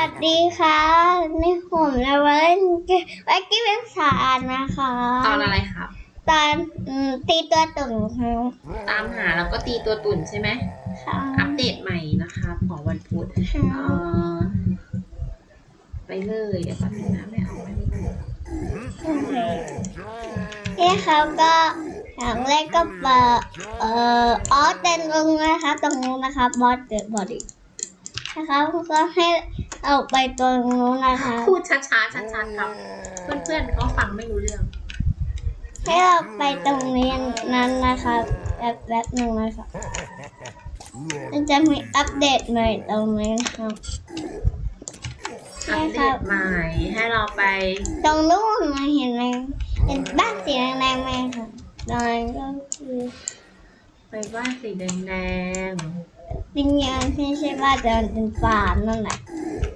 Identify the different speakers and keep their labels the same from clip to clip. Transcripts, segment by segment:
Speaker 1: วัสดีค่ะนี่ผมนะเล่นเกมแบ็กกี้เป็นสารนะคะ
Speaker 2: ตอนอะไรครับ
Speaker 1: ตอนอืมตีตัวตุ่นครับ
Speaker 2: ตามหาแล้วก็ตีตัวตุ่นใช่ไหม
Speaker 1: ค่ะ
Speaker 2: อัปเดตใหม่นะคะของวันพุธเอ่อไปเลยเดี๋ยวแป๊บนึงนะไม่เอาไม่ได้
Speaker 1: นี่เขาก็อย่างแรกก็เปิดเอ่อออสเต็นลงนะคะตรงนู้นนะคะบอสเกิดบอดี้ นะคะก็ให้เอาไปตรงนู้นนะคะ
Speaker 2: พูดช้าๆชัดๆครับ เพื่อนๆเขาฟังไม่รู้เรื่อง
Speaker 1: ให้เราไปตรงนี้นั้นนะคะแบบแบบหนึ่งนะคะมันจะมีอัปเดตใหม่ตรงนี้ครับ
Speaker 2: อัปเดตใหม่ให้เราไป
Speaker 1: ตรงนู้นมาเห็นไหมเห็นบ้านสีแดงๆไหมคะตรงนั้นก็คือ
Speaker 2: ไปบ้านสีแดง
Speaker 1: วิญญาณที่ใช่ว่าจะเป็นป่านั่นแหละ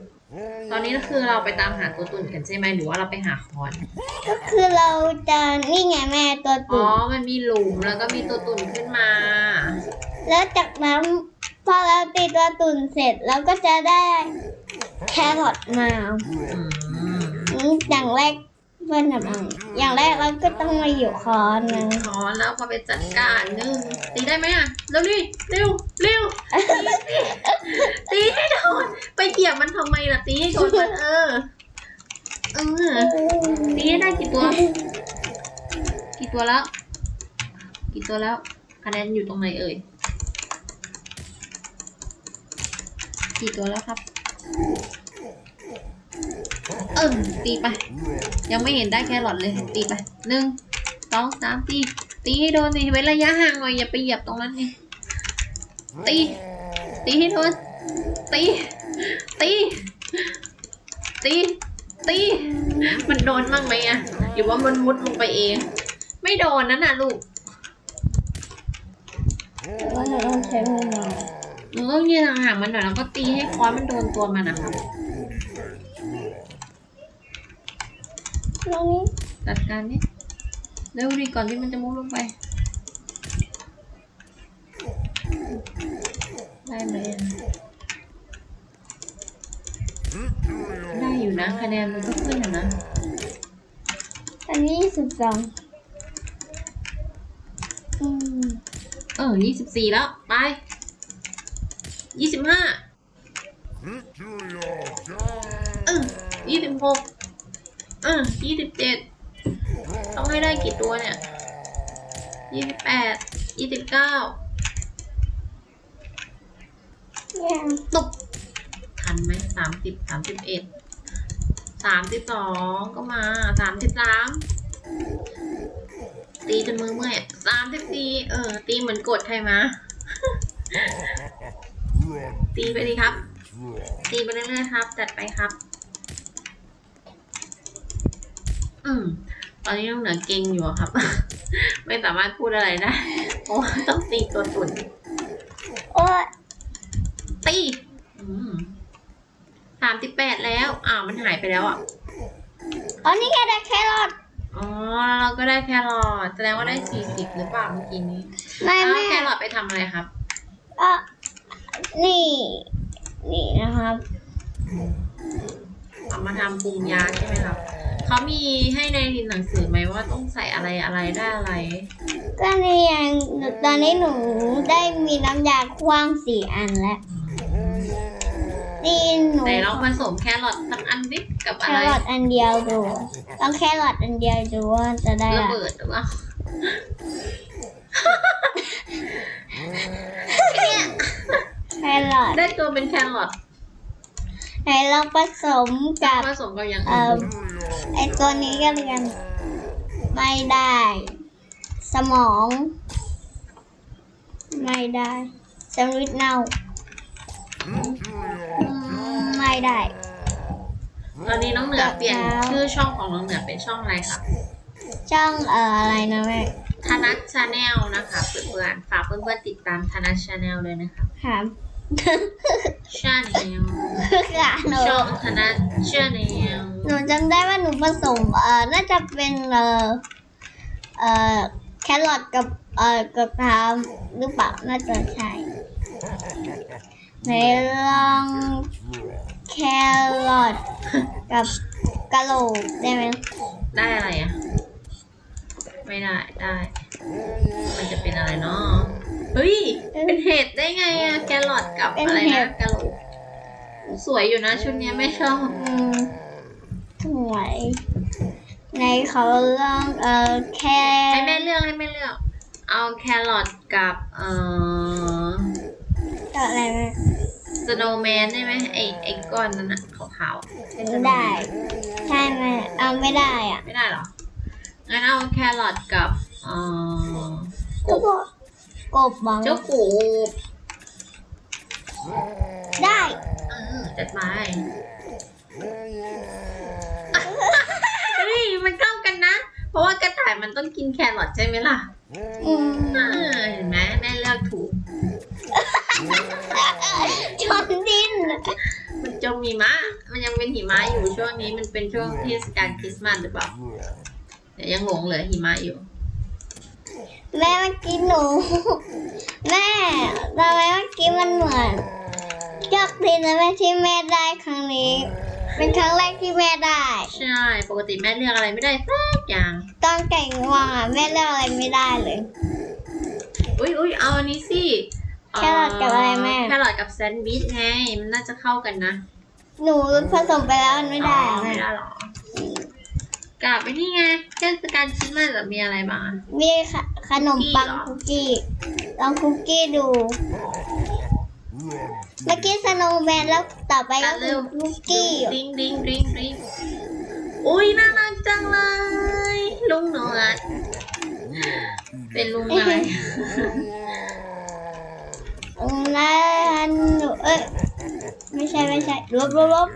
Speaker 2: ๆตอนนี้ก็คือเราไปตามหาตัวตุ่นกันใช่ไหมหรือว่าเราไปหาคอน
Speaker 1: ก็คือเราจะนี่ไงแม่ตัว
Speaker 2: อ๋
Speaker 1: ตุ่
Speaker 2: อ
Speaker 1: น
Speaker 2: มันมีหลุมแล้วก็มีตัวตุ่นขึ้นมา
Speaker 1: แล้วจากนั้นพอเราตีตัวตุ่นเสร็จเราก็จะได้แครอทมา
Speaker 2: อืม
Speaker 1: อืมอย่างแรก เพื่อนทำอะไรอย่างแรกเราก็ต้องมาอยู่คอนหนึง
Speaker 2: คอนแล้วพอไปจัดการหนึ่งตีได้ไหมอะเร็วดิเร็วเร็วตีให้โดนไปเหยียบมันทำไมล่ะตีให้โดนมันเออเออตีให้ได้กี่ตัว กี่ตัวแล้ว กี่ตัวแล้วคะแนนอยู่ตรงไหนเอ่ยกี่ตัวแล้วครับ เออตีไป ยังไม่เห็นได้แค่หลอดเลย ตีไปหนึ่งสองสามตี ตีให้โดนดิเว้นระยะห่างหน่อยอย่าไปเหยียบตรงนั้นนี่ตี ตีให้โดน ตี ตี ตี ตี มันโดนบ้างไหมอะหรือว่ามันมุดลงไปเอง ไม่โดนนั่นน่ะลูก
Speaker 1: แต่ว่าเราต้องใช้มือมา
Speaker 2: หนูต้องยืนห่างๆมันหน่อยแล้วก็ตีให้ค้อนมันโดนตัวมันนะคะ
Speaker 1: ต รงนี้
Speaker 2: จัดการนี่เร็วดิก่อนที่มันจะมุดลงไป ได้ไหมอะได้อยู่นะคะแนนมันก็ขึ้นอยู่นะ
Speaker 1: อันนี้สิบสองอืม
Speaker 2: เออยี่สิบสี่แล้ว ไปยี่สิบห้าเออยี่สิบหกเออยี่สิบเจ็ดต้องให้ได้กี่ตัวเนี่ยยี่สิบแปดยี่สิบเก้า
Speaker 1: เนี่ย
Speaker 2: ตบทันไหมสามสิบสามสิบเอ็ดสามสิบสองก็มาสามสิบสามตีจนมือเมื่อยสามสิบสี่เออ ตีเหมือนกดใครมา ตีไปดีครับ ตีไปเรื่อยๆครับ จัดไปครับ อืม ตอนนี้น้องเหนือเก่งอยู่อะครับ ไม่สามารถพูดอะไรได้ เพราะว่าต้องตีตัวตุ่น
Speaker 1: โอ้ย
Speaker 2: ตีอืมสามสิบแปดแล้ว อ้าว มันหายไปแล้วอะ
Speaker 1: อ๋อ นี่แค่ได้แครอท
Speaker 2: อ๋อ เราก็ได้แครอท แสดงว่าได้สี่สิบหรือเปล่าเมื่อกี้นี้
Speaker 1: ไม่
Speaker 2: แล้ว
Speaker 1: ไม่
Speaker 2: แครอทไปทำอะไรครับ
Speaker 1: อะนี่ นี่นะครับ
Speaker 2: เอามาทำปรุงยาใช่ไหมครับ เขามีให้ในหนังสือไหมว่าต้องใส่อะไรอะไรได้อะไร
Speaker 1: ก็นี่ยังตอนนี้หนูได้มีน้ำยาคว้างสี่อันแล้วนี่หนู
Speaker 2: ไหนลองผสมแครอทสักอันดิกับ
Speaker 1: แค
Speaker 2: อะไร
Speaker 1: รอทอันเดียวดูต้องแครอทอันเดียวดูว่าจะได้
Speaker 2: ระ
Speaker 1: อะ
Speaker 2: เบิดหรือเปล่า
Speaker 1: แครอท
Speaker 2: ได้ตัวเป็นแครอท
Speaker 1: ไหนเราผสมกับ
Speaker 2: ผสมกับอย่าง
Speaker 1: เอ่
Speaker 2: อื่
Speaker 1: อนไอตัวนี้ก็เรียนไม่ได้ สมอง ไม่ได้สวิตเน่าอืมไม่ได้
Speaker 2: ตอนนี้น้องเหนือเปลี่ยนชื่อช่องของน้องเหนือเป็นช่องอะไรครับ
Speaker 1: ช่องเอ่ออะไรนะแม่
Speaker 2: ธนัทชาแนลนะคะเพื่อนๆฝากเพื่อนๆติดตามธนัทชาแนลเลยนะคะ
Speaker 1: ถา ม
Speaker 2: ชาแนล
Speaker 1: ค่ะหนู
Speaker 2: ช่องธนัทชาแนล
Speaker 1: หนูจำได้ว่าหนูผสมเอ่อน่าจะเป็นเอ่อเอ่อแครอทกับเอ่อกับทามหรือเปล่าน่าจะใช่ไหนลองแครอทกับกะโหลกได้ไหม
Speaker 2: ได้อะไรอะ ไม่ได้ได้ มันจะเป็นอะไรเนาะ เฮ้ย เป็นเห็ดได้ไงอะแครอทกับอะไรนะกะโหลกสวยอยู่นะชุดเนี้ยไม่ชอบ
Speaker 1: อืมสวย ในเขาลองเอ่อแค
Speaker 2: ให้แม่เลือกให้แม่เลือก เอาแครอทกับเอ่อ
Speaker 1: กับอะไรไหม
Speaker 2: สโนว์แมนได้ไหมไอไอก้อนนั้นอะขาวๆเป็น
Speaker 1: ไม่
Speaker 2: snowman
Speaker 1: ได้ใช่ไหมเอาไม่ได้อะ
Speaker 2: ไม่ได้เหรองั้นเอาแครอทกับเอ่อ
Speaker 1: ก็บอก กบบัง
Speaker 2: เจ้ากูบ
Speaker 1: ได้
Speaker 2: เออจัดไปเฮ้ยมันเข้ากันนะ เพราะว่ากระต่ายมันต้องกินแครอทใช่ไหมล่ะ
Speaker 1: อืม
Speaker 2: เออเห็นไหมแม่เลือกถูก
Speaker 1: ชนดิน
Speaker 2: มันจมหิมะ มันยังเป็นหิมะอยู่ช่วงนี้มันเป็นช่วงเทศกาลคริสต์มาสหรือเปล่าเดี๋ยวยังหลงเหลือหิมะอยู่
Speaker 1: แม่เมื่อกี้หนู แม่ทำไมเมื่อกี้มันเหมือนโชคดีนะแม่ที่แม่ได้ครั้งนี้ เป็นครั้งแรกที่แม่ได้
Speaker 2: ใช่ ปกติแม่เลือกอะไรไม่ได้สักอย่าง
Speaker 1: ตอนไก่งวงอะแม่เลือกอะไรไม่ได้เลย
Speaker 2: อุ้ยอุ้ยเอาอันนี้สิ
Speaker 1: แครอทกับอะไรแม่
Speaker 2: แครอทกับแซนด์วิชไง มันน่าจะเข้ากันนะ
Speaker 1: หนูผสมไปแล้วมันไม่ได้
Speaker 2: อ๋อ
Speaker 1: อะ
Speaker 2: ไม่
Speaker 1: แม่
Speaker 2: ได้หรอ กับไอ้นี่ไงเทศกาลคริสต์มาสอะมีอะไรบ้างอะ
Speaker 1: มีขขนมปัง
Speaker 2: คุ
Speaker 1: คุ
Speaker 2: ก
Speaker 1: ก
Speaker 2: กี้
Speaker 1: กี้ลองคุกกี้ดู เมื่อกี้สโนว์แมนแล้วต่อไปก็คือคุกกี้
Speaker 2: ริงริงริงริงอุ้ยน่ารักจังเลยลุงหนวดเป็นลุงอะไร
Speaker 1: อืมแล้วหนูเอ้ยไม่ใช่ไม่ใช่ลบลบลบ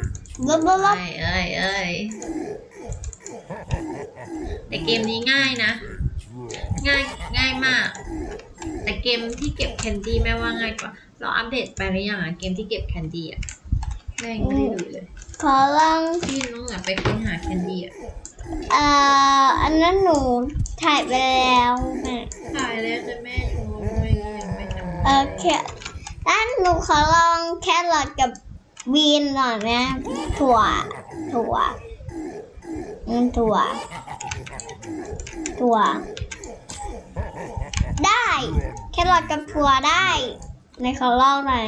Speaker 1: ลบลบลบ
Speaker 2: เอ้ยเอ้ยเอ้ย แต่เกมนี้ง่ายนะ ง่ายง่ายมาก แต่เกมที่เก็บแคนดี้แม่ว่าง่ายกว่า เราอัปเดตไปหรือยังอะเกมที่เก็บแคนดี้อะแม่ยังไม่ได้ดูเลย
Speaker 1: ขอลอง
Speaker 2: ที่น้องเหนือไปค้นหาแคนดี้อะ
Speaker 1: เอ่ออันนั้นหนูถ่ายไปแล้วแม่
Speaker 2: ถ่ายแล้วแต่แม่ดูไม่ยังไม่ทำ
Speaker 1: เออแค่อันหนูขอลองแครอทกับบีนหน่อยนะถั่วถั่วอืมถั่ว ถั่ว ได้ แครอทกับถั่วได้ในเขอลองหน่อย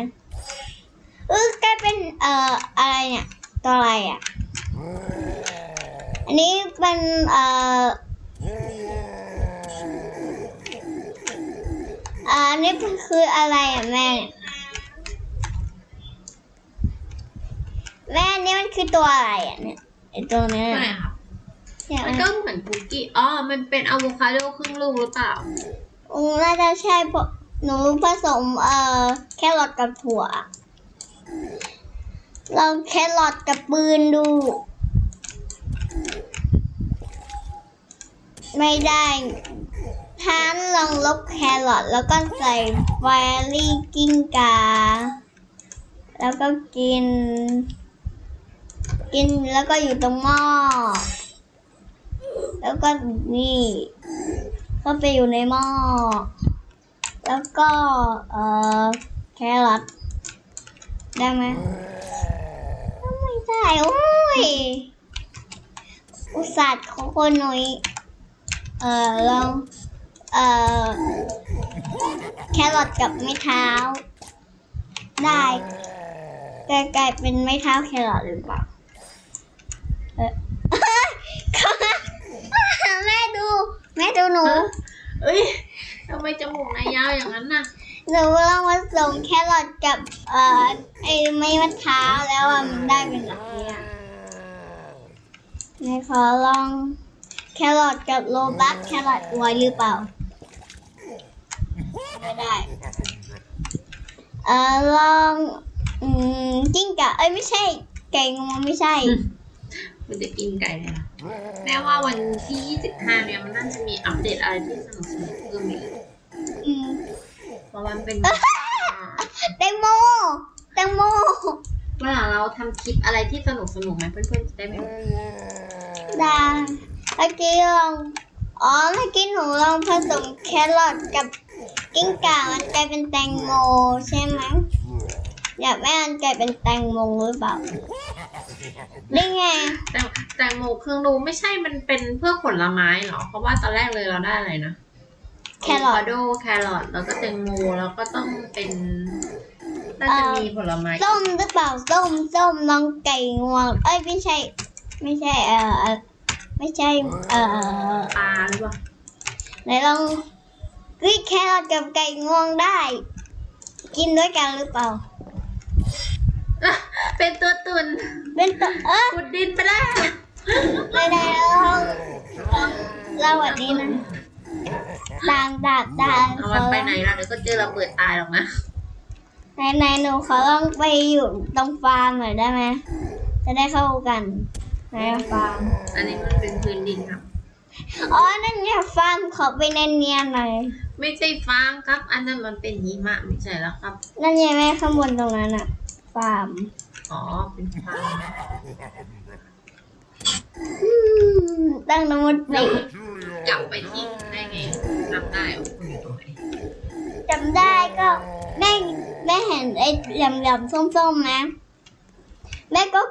Speaker 1: เออกลายเป็นเอ่ออะไรเนี่ยตัวอะไรอะ อันนี้เป็นเอ่อออันนี้คืออะไรอะแม่แม่อันนี่มันคือตัวอะไรอะเนี่ยไอตัวเนี้ย
Speaker 2: ตัวไหนครับ
Speaker 1: เนี่ย
Speaker 2: มันก็เหมือนคุกกี้อ๋อมันเป็นอะโวคาโดครึ่งลูกหรือเปล่า
Speaker 1: อืมน่าจะใช่เพราะหนูผสมเอ่อแครอทกับถั่วลองแครอทกับปืนดู ไม่ได้ท่านลองลบแครอทแล้วก็ใส่ไฟรี่กิ้งกา แล้วก็กิน กินแล้วก็อยู่ตรงหม้อ แล้วก็นี่ก็ไปอยู่ในหม้อ แล้วก็ เอ่อ แครอทได้ไหมไม่ได้โอ้ย อุตส่าห์ของคนหน่อยเอ่อลองเอ่อ แครอทกับไม้เท้า ได้กลายกลายเป็นไม้เท้าแครอทหรือเปล่า เออ แม่ดู แม่ดูหนู
Speaker 2: เอ้ยทำไมจมูกนายยาวอย่างนั้นน่ะ
Speaker 1: หนูลองผสมแครอทกับเอ่อไอ้ไม้มะพร้าวแล้วอะมันได้เป็นแบบนี้อะไหนขอลองแครอทกับโลบัคแครอทไว้หรือเปล่า ไม่ได้ เอ่อลองอืมกิ้งก่าเอ้ยไม่ใช่ ไก่งวงไม่ใช่
Speaker 2: มันจะกินไก่เลยนะแม่ว่าวันที่ 25 เนี่ยมันน่าจะมีอัปเดตอะไรที่สนุกสนุกๆเพิ่มอีก
Speaker 1: อืม
Speaker 2: เพราะว่ามันเป็น
Speaker 1: แตงโมแตงโม
Speaker 2: เมื่อหลังเราทำคลิปอะไรที่สนุกสนุกๆไหมเพื่อนๆจะได้ไม่
Speaker 1: ได้เมื่อกี้ลองอ๋อเมื่อกี้หนูลองผสมแครอทกับกิ้งก่ามันกลายเป็นแตงโมใช่ไหมอยากแม่อันกลายเป็นแตงโมหรือเปล่านี่ไง
Speaker 2: แต่แตงโมเครื่องรูไม่ใช่มันเป็นเพื่อผลไม้เหรอ เพราะว่าตอนแรกเลยเราได้อะไรนะ
Speaker 1: แครอท
Speaker 2: อะโวคาโดแครอทแล้วก็แตงโมแล้วก็ต้องเป็นน่าจะมีผลไม้
Speaker 1: ส้มหรือเปล่าส้มส้มน้องไก่งวง เอ้ยไม่ใช่ ไม่ใช่เอ่อเอ่อไม่ใช่ เอ่อ
Speaker 2: ปลาหรือเปล่า
Speaker 1: ไหนลองเฮ้ยแครอทกับไก่งวงได้ กินด้วยกันหรือเปล่า
Speaker 2: อะเป็นตัวตุน
Speaker 1: เป็นตัวเออ
Speaker 2: ขุดดินไปแล้ว
Speaker 1: ไม่ได้ลองลองเล่าแบบนี้นะ ต่างต่างต่าง
Speaker 2: เอามันไปไหนล่ะเดี๋ยวก็เจอระเบิดตายหรอกนะ
Speaker 1: ไหนไหนหนูขอลองไปอยู่ตรงฟาร์มหน่อยได้ไหมจะได้เข้ากันไหนอะฟาร์ม
Speaker 2: อันนี้มันเป็นพื้นดินครับ
Speaker 1: อ๋อนั่นไงฟาร์มขอไปเนียนๆหน่อย
Speaker 2: ไม่ใช่ฟางครับ อันนั้นมันเป็นหิมะไม่ใช่แล้วครับ
Speaker 1: นั่นไงแม่ข้างบนตรงนั้นอะฟาร์ม
Speaker 2: อ๋อเป็นฟาง
Speaker 1: อืม ตั้งนมดไป
Speaker 2: จับไปทิ้งได้ไงจำได้ว่าคุณอยู่ตรงไหน
Speaker 1: จำได้ก็แม่แม่เห็นไอ้เหลี่ยมๆส้มๆนะแม่ก็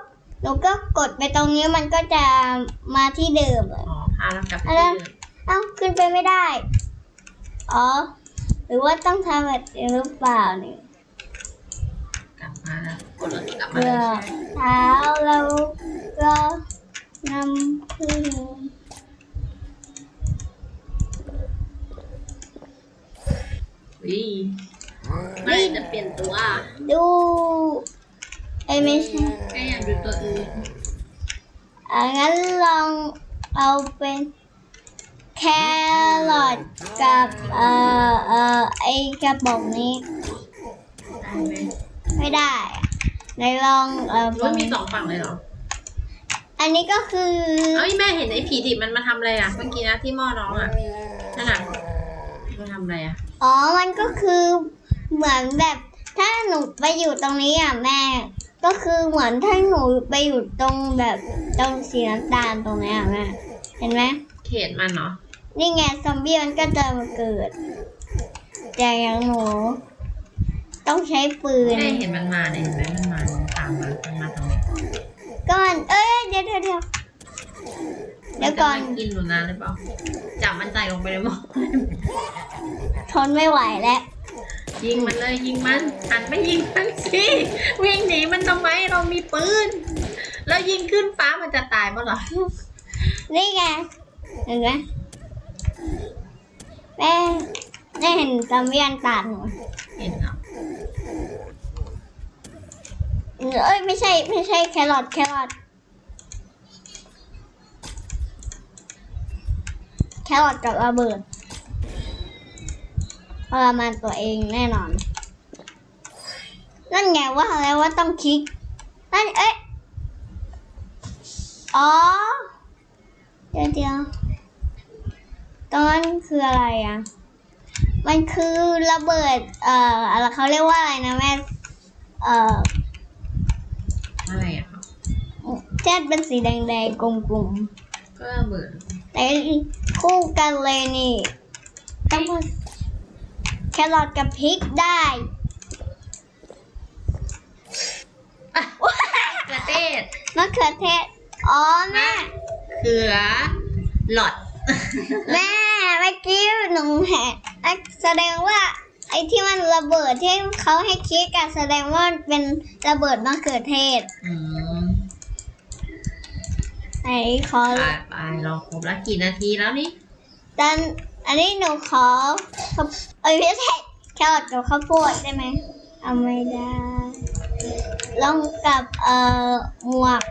Speaker 1: หนูก็กดไปตรงนี้มันก็จะมาที่เดิมอะ
Speaker 2: อ๋อพาเรากลับไป
Speaker 1: อะไร
Speaker 2: ที่เดิม
Speaker 1: เอ้าขึ้นไปไม่ได้ อ๋อ หรือว่าต้องทำแบบนี้หรือเปล่าเนี่ย
Speaker 2: กลับมาแล้วกดรถกลับมา
Speaker 1: เพื่
Speaker 2: เล
Speaker 1: อย
Speaker 2: ใช่ไหม
Speaker 1: เท้าเราก็ นำขึ้น
Speaker 2: วิไม่จะเปลี่ยนตัว
Speaker 1: ดูเอ้ยไม่ใช่
Speaker 2: แค่อยากดูตัวอื่น
Speaker 1: อ่างั้นลองเอาเป็นแครอทกับเอ่อเอ่อไอกระป๋องนี้
Speaker 2: ได้ไหม
Speaker 1: ไม่ได้อะไหนลองเอ่อ
Speaker 2: ว่ามีสองฝั่งเลยเหรอ
Speaker 1: อันนี้ก็คือ
Speaker 2: เอ้ยแม่เห็นไอ้ผีดิบมันมาทำอะไรอะเมื่อกี้นะที่หม้อน้องอะนั่นน่ะมันทำอะไรอะ
Speaker 1: อ๋อ มันก็คือเหมือนแบบถ้าหนูไปอยู่ตรงนี้อะแม่ ก็คือเหมือนถ้าหนูไปอยู่ตรงแบบตรงสีน้ำตาลตรงนี้อะแม่เห็นไหม
Speaker 2: เขตมันเนาะ
Speaker 1: นี่ไงซอมบี้มันก็จะมาเกิดแต่อย่างหนูต้องใช้ปืน
Speaker 2: แม่เห็นมันมาเนี่ยเห็นไหมมันมามันตามมามันมาทำไม
Speaker 1: ก่อน เอ้ยเดี๋ยวเดี๋ยวเดี๋ยวเดี๋ยวก่อน
Speaker 2: มัจะมากินหนูนานหรือเปล่า จับมันใส่ลงไปในหม้อ
Speaker 1: ทนไม่ไหวแล้ว
Speaker 2: ยิงมันเลยยิงมันหันไปยิงมันสิวิ่งหนีมันทำไมเรามีปืน แล้วยิงขึ้นฟ้ามันจะตายเมื่อไหร่
Speaker 1: นี่ไงเห็นไหมแม่แม่เห็นซอมบี้อันตาดหนู
Speaker 2: เห็นครับ
Speaker 1: เอ้ยไม่ใช่ไม่ใช่แครอทแครอทแครอทกับระเบิดทรมานตัวเองแน่นอน นั่นไงว่าแล้วว่าต้องคลิก นั่นเอ๊ะ อ๋อ เดี๋ยวเดี๋ยวตรงนั้นคืออะไรอะ มันคือระเบิด เอ่ออะไรเขาเรียกว่าอะไรนะแม่ เอ่อ
Speaker 2: อะไรอะครับ
Speaker 1: แจ๊ดเป็นสีแดงๆกลม
Speaker 2: ก็ระเบิด
Speaker 1: ๆแต่คู่กันเลยนี่ต้องมาแครอทกับพริกได้
Speaker 2: กระเทศ
Speaker 1: มะเขือเทศอ๋อแม่
Speaker 2: เขือหลอด
Speaker 1: แม่เมื่อกี้หนูเห็นอะแสดงว่า ไอ้ที่มันระเบิดที่เขาให้คลิกอะแสดงว่ามันเป็นระเบิดมะเขือเทศ
Speaker 2: อืม
Speaker 1: ไหนขอ
Speaker 2: ไปไปเราครบแล้วกี่นาทีแล้วนี่
Speaker 1: ตอนอันนี้หนูขอข้าวเอ้ยไม่ใช่แครอทกับข้าวโพดได้ไหมเอาไม่ได้ลองกับเอ่อหมวก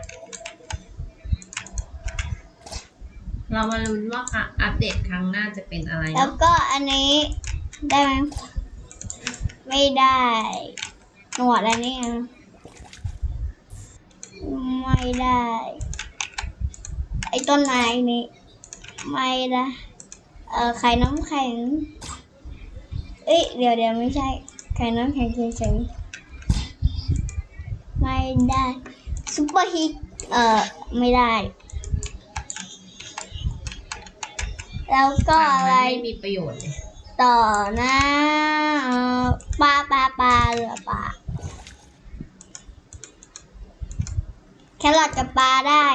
Speaker 2: เรามาลุ้นว่าค่ะอัปเดตครั้งหน้าจะเป็นอะไร
Speaker 1: แล้ว
Speaker 2: เนาะ
Speaker 1: ก็อันนี้ได้ไหมไม่ได้หนวดอันนี้อะไม่ได้ไอ้ ต้นไม้นี้ ไม่ได้เอ่อไข่น้ำแข็งเอ้ยเดี๋ยวเดี๋ยวไม่ใช่ ไข่น้ำแข็งเฉยๆไม่ได้ซุปเปอร์ฮิตเอ่อไม่ได้ แล้วก็อะไร
Speaker 2: ไม่มีประโยชน์เลย
Speaker 1: ต่อนะเอ่อปลาปลาปลาเรือปลาแครอทกับปลาได้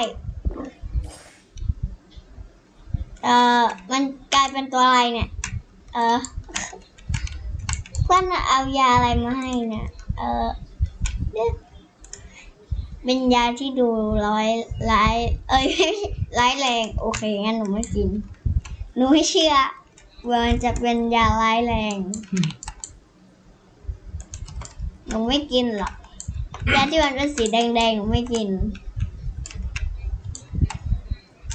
Speaker 1: เอ่อมันกลายเป็นตัวอะไรเนี่ย เออเพื่อนเอายาอะไรมาให้เนี่ยเออเป็นยาที่ดูร้อยร้าย เอ้ยร้ายแรง โอเคงั้นหนูไม่กิน หนูไม่เชื่อว่ามันจะเป็นยาร้ายแรง หนูไม่กินหรอกยาที่มันเป็นสีแดงๆหนูไม่กิน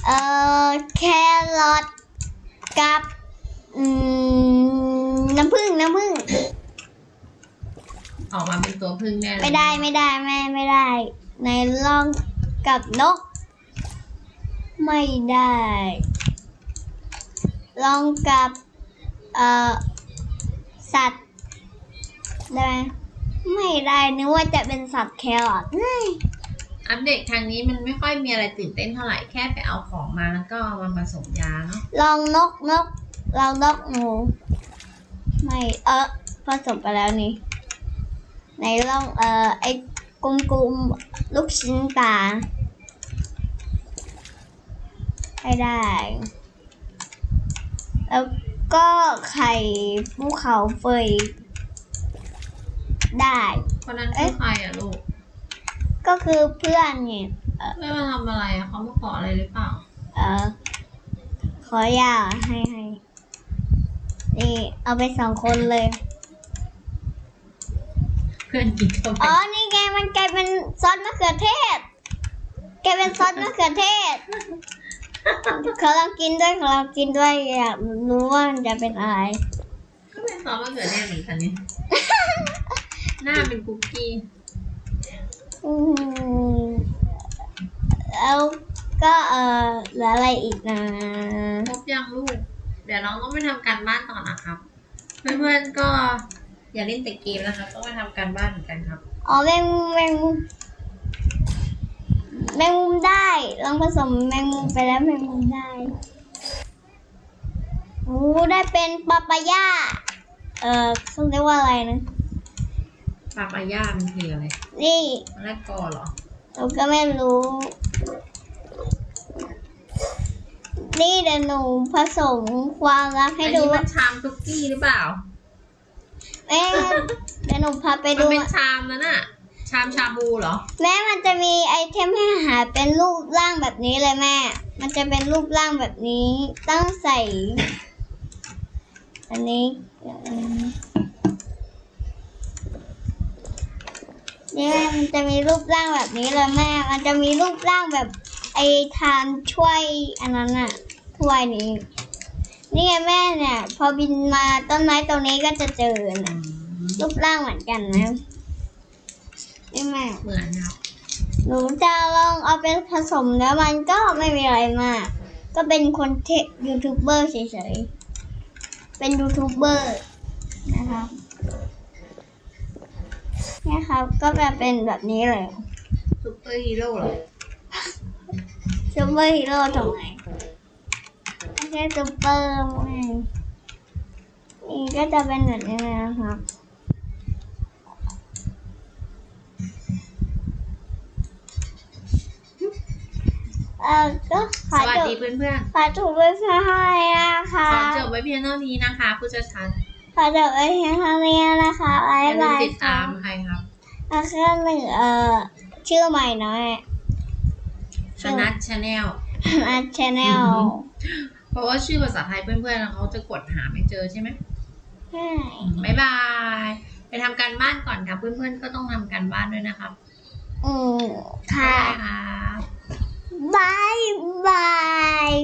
Speaker 1: เอ่อแครอทกับอืมน้ำผึ้งน้ำผึ้ง
Speaker 2: ออกมาเป็นตัวพึ่งแน่เลย
Speaker 1: ไม่ได้ไม่ได้แม่ไม่ได้ ในลองกับนก ไม่ได้ลองกับเอ่อสัตว์ได้ไหมไม่ได้นึกว่าจะเป็นสัตว์แครอทเฮ้ย
Speaker 2: อัปเดตครั้งนี้มันไม่ค่อยมีอะไรตื่นเต้นเท่าไหร่แค่ไปเอาของมาแล้วก็มาผสมยาเนาะ
Speaker 1: ลองนกนกลองนกหนูไม่เออผสมไปแล้วนี่ในลองเออไอ้กลมๆลูกชิ้นปลาให้ได้ แล้วก็ไข่ภูเขาเฟยได้
Speaker 2: คนนั้นคือใครอะลูก
Speaker 1: ก็คือเพื่อนเนี่ย
Speaker 2: ไม่มาทำอะไรอะเขามาขออะไรหรือเปล่า
Speaker 1: เออขอยาให้ให้นี่เอาไปสองคนเลย
Speaker 2: เพื่อนกินเข้าไป
Speaker 1: อ๋อ นี่ไงมันกลายเป็นซอสมะเขือเทศ กลายเป็นซอสมะเขือเทศขอลองกินด้วยขอลองกินด้วยอยากรู้ว่ามันจะเป็นอะไร
Speaker 2: ก็เป็นซอสมะเขือเทศเหมือนกันนี่หน้าเป็นคุกกี้
Speaker 1: อืม แล้วก็เออเหลืออะไรอีกนะ
Speaker 2: ครบยังลูก เดี๋ยวน้องต้องไปทำการบ้านต่อนะครับ เพื่อนๆก็อย่าเล่นแต่เกมนะคะต้องไปทำการบ้านเหมือนกันครับ
Speaker 1: อ๋อแมงมุมแมงมุมแมงมุมได้ ลองผสมแมงมุมไปแล้วแมงมุมได้โอ้ได้เป็นปาปายาเออเขาเรียกว่าอะไรนะ
Speaker 2: ปาปายามันคืออะไร
Speaker 1: นี่
Speaker 2: มะละกอเหรอ
Speaker 1: เราก็ไม่รู้ นี่เดี๋ยวหนูผสมความรักให้
Speaker 2: อัน
Speaker 1: ดู
Speaker 2: นี้มันชามคุกกี้หรือเปล่า
Speaker 1: แม่เดี๋ยวหนูพาไป
Speaker 2: มัน
Speaker 1: ดู
Speaker 2: เป็นชามนั่นน่ะ ชามชาบูเหรอ
Speaker 1: แม่มันจะมีไอเทมให้หาเป็นรูปร่างแบบนี้เลยแม่ มันจะเป็นรูปร่างแบบนี้ต้องใส่ อันนี้เนี่ ยมันจะมีรูปร่างแบบนี้เลยแม่ มันจะมีรูปร่างแบบไอทานช่วยอันนั้นอะถ้วยนี้ นี่ไงแม่เนี่ย พอบินมาต้นไม้ตรงนี้ก็จะเจอนะรูปร่างเหมือนกันนะนี่แม่
Speaker 2: เหมือนครับ
Speaker 1: หนูจะลองเอาไปผสมแล้วมันก็ไม่มีอะไรมาก ก็เป็นคนเทยูทูบเบอร์เฉยๆ เป็นยูทูบเบอร์นะครับ เนี่ยครับ ก็จะเป็นแบบนี้เลย
Speaker 2: ซุปเปอร์ฮีโร่เหรอ
Speaker 1: ซูเปอร์ฮีโร่ตรงไหนไม่ใช่ซูเปอร์ไงนี่ก็จะเป็นแบบนี้เลยนะครับเออก็
Speaker 2: ส
Speaker 1: ขอ
Speaker 2: วัส
Speaker 1: จบ
Speaker 2: ดีเพื่อน
Speaker 1: ขอถูกไว้เพื่อให้นะคะ
Speaker 2: ๆขอจบไว้เพียงเท่านี้นะคะ ผู้เชี่ยวชาญ
Speaker 1: ขอจบไว้เพียงเท่านี้นะคะบ๊า
Speaker 2: อยย่าลืม
Speaker 1: บาย
Speaker 2: ติด
Speaker 1: ค่ะ
Speaker 2: ตามใครครั บ
Speaker 1: แล้วก็หนึ่งเอ่อชื่อใหม่น้อย
Speaker 2: ชนัทชาแนล
Speaker 1: มาชแนล
Speaker 2: เพราะว่าชื่อภาษาไทยเพื่อนๆเขาจะกดหาไม่เจอใช่ไหม
Speaker 1: ใช่
Speaker 2: บ๊ายบาย ไปทำการบ้านก่อนครับเพื่อนๆก็ต้องทำการบ้านด้วยนะครับ
Speaker 1: อืมค่ะ
Speaker 2: บ๊ายบายครับ
Speaker 1: บายบาย